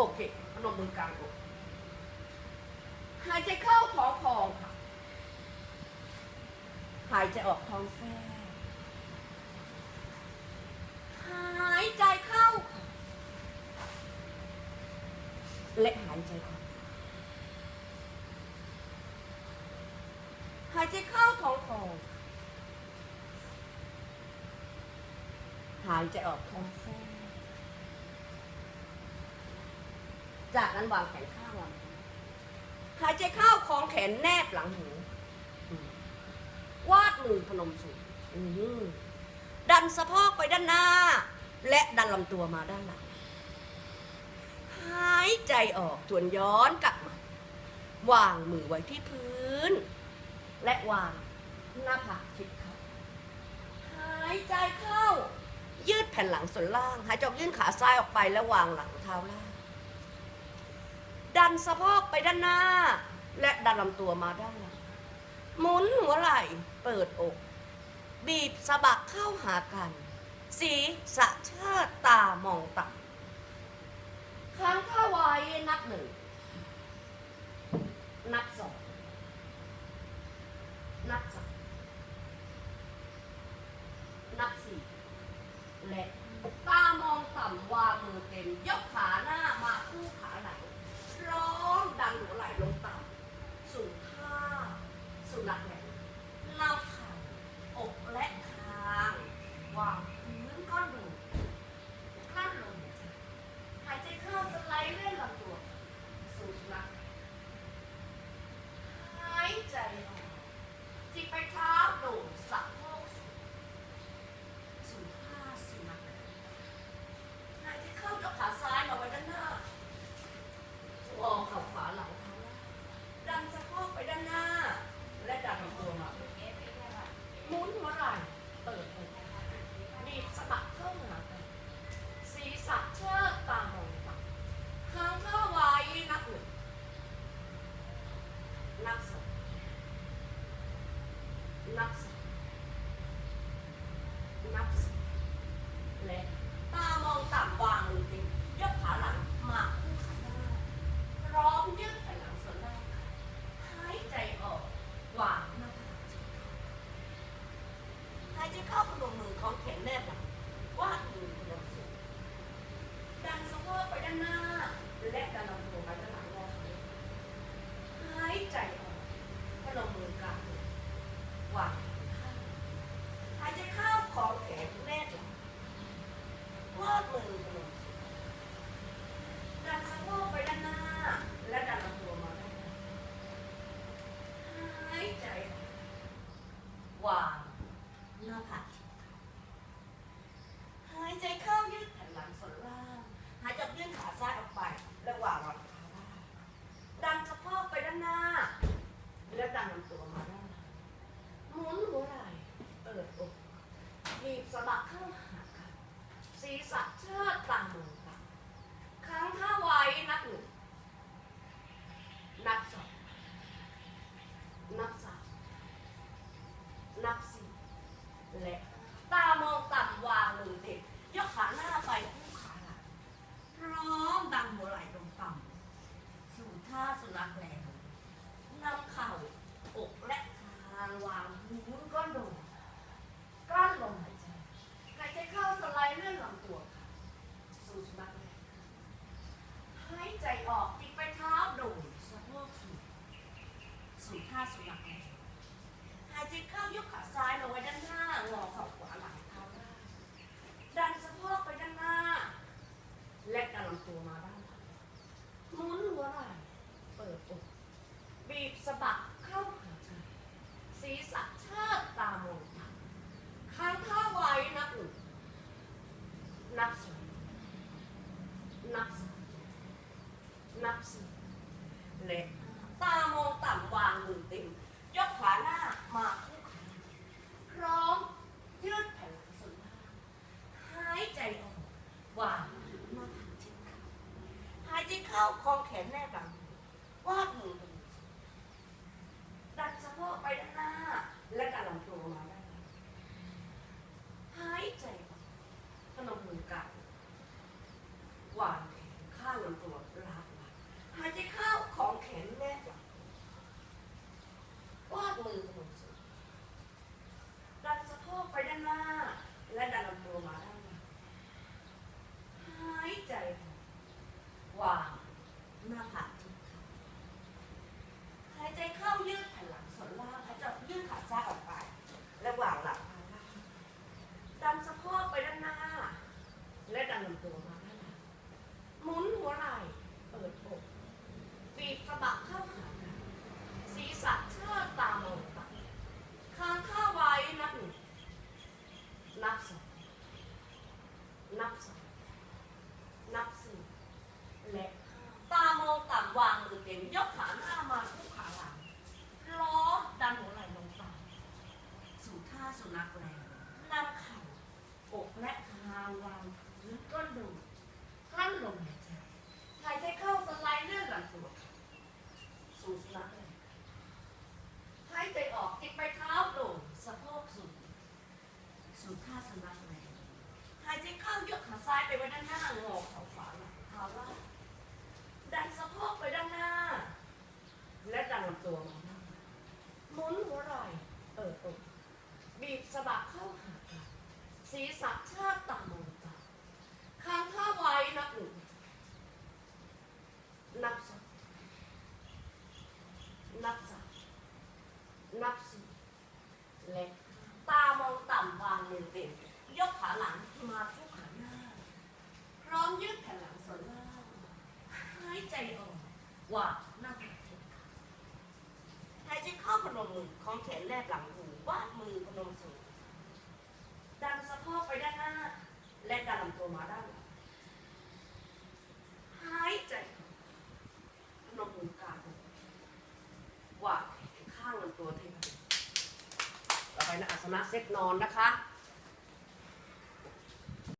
โอเคพนมมือกลางอกหายใจเข้าท้องพองค่ะ หายใจออกท้องแฟหายใจเข้าค่ะและหายใจออกหายใจเข้าท้องพองหายใจออกท้องแฟ จากนั้นวางแขนข้างวางหายใจเข้าคลองแขนแนบหลังหูวาดมือพนมสูงดันสะโพกไปด้านหน้า และดันลำตัวมาด้านหลัง หายใจออกทวนย้อนกลับมาวางมือไว้ที่พื้น และวางหน้าผากชิดเขาหายใจเข้า ยืดแผ่นหลังส่วนล่าง หายใจออกยื่นขาซ้ายออกไปแล้ววางหลังเท้าล่าง นสะโพกไปด้านหน้า และดันลำตัวมาด้านหลังหมุนหัวไหล่เปิดอก บีบสะบักเข้าหากัน สีสะเชิดตามองต่ำค้างท่าไว้นับหนึ่ง นับสองนับสามนับสี่และตามองต่ำวางมือเต็มยกขาหน้า หาผากหายใจเข้ายืดแผ่นหลังส่วนล่าง หายใจยื่นขาซ้ายออกไปและวางรองเท้าล่างดันสะโพกไปด้านหน้า แล้วดันลำตัวมาด้านหลังหมุนหัวไหล่เปิดอกบีบสะบักเข้าหากันศีรษะเชิดตามมือต่ำค้างท่าไว้นับหนึ่งนับสองนับสามนับสี่ และตามองต่ำวางมือเด็กยกขาหน้าไปคู่ขาหลังพร้อมดันหัวไหล่ลงต่ำสู่ท่าสุนัขแลนำเข่าอกและคางวางพื้นก้นโดดกลั้นลมหายใจหายใจเข้าสไลด์เลื่อนลำตัวค่ะสู่สุนัขแลหายใจออกจิกไปเท้าโดดสะโพกสู่สู่ท่าสุนัขแล หายใจเข้ายกขาซ้ายมาไว้ด้านหน้างอเข่าขวาหลังเท้าล่างดันสะโพกไปด้านหน้า และดันลำตัวมาด้านหลังหมุนหัวไหล่เปิดอกบีบสะบักเข้าหากันศีรษะเชิดตามองต่ำค้างท่าไว้นับหนึ่งนับสองนับสามนับสี่และตามองต่ำวางมือเต็ม ยกขาหน้ามาคู่ขาพร้อมยืดแผ่นหลังส่วนล่างหายใจออก วางหาผาหายใจเข้าคองแขนแนบหลังวาดมือดันสะโพกไปด้านหน้า และดันลำตัวมาด้านหลังหายใจพนมมือกลางวางแขนข้างละ ลำตัวลากมาหายใจเข้าของแขนแนบหลังวาดมือพนมสูงดันสะโพกไปด้านหน้า และดันลำตัวมาด้านหลังหายใจวางหน้าผากทุกครั้งหายใจเข้ายืดแผ่นหลังส่วนล่างหายใจออกยืดขาซ้ายออกไป และวางหลังมาล่างดันสะโพกไปด้านหน้า และดันลำตัวมาด้านหลัง หมุนหัวไหล่เปิดอกปีกสะบักเข้าหากันศีรษะเชิดตามองต่ำคางข้าไว้นับหนึ่งนับสองนับสามนับสี่และห้าตามองต่ำวางมือเต็มยกขาหน้ามาคู่ขาหลังล้อดันหัวไหล่ลงต่ำสู่ท่าสุนัขแรงนำเข่าอกและคางวางพื้นก้นดู กลั้นลมหายใจหายใจเข้าสไลด์เลื่อนหลังตัวสู่สุนัขเลยหายใจออกจิกไปเท้าโด่งสะโพกสูงสู่ท่าสุนัขเลยหายใจเข้ายกขาซ้ายไปไว้ด้านหน้าหงอเข่าขวาหลังท้าล่าดันสะโพกไปด้านหน้า และดันลำตัวมาด้าหมุนหัวไหล่เปิดอกบีบสะบักเข้าหากันศีรษะเชิดต่ำมองต่ำค้างท่าไว้นับหนึ่งนับสองนับสามนับสี่และตามองต่ำวาง มือเต็มยกขาหลังมาคู่ขาหน้า พร้อมยืดแผ่นหลังส่วนล่างหายใจออกวางหน้าผากเทียบขาหายใจเข้าพนมมือของแขนแลบหลังหูวาดมือพนมสูงดันสะโพกไปด้านหน้า และดันลำตัวมาด้านหลังหายใจพนมมือกลางวาดข้างลำตัวที่พอดีต่อไปนะอาสนะเซตนอนนะคะ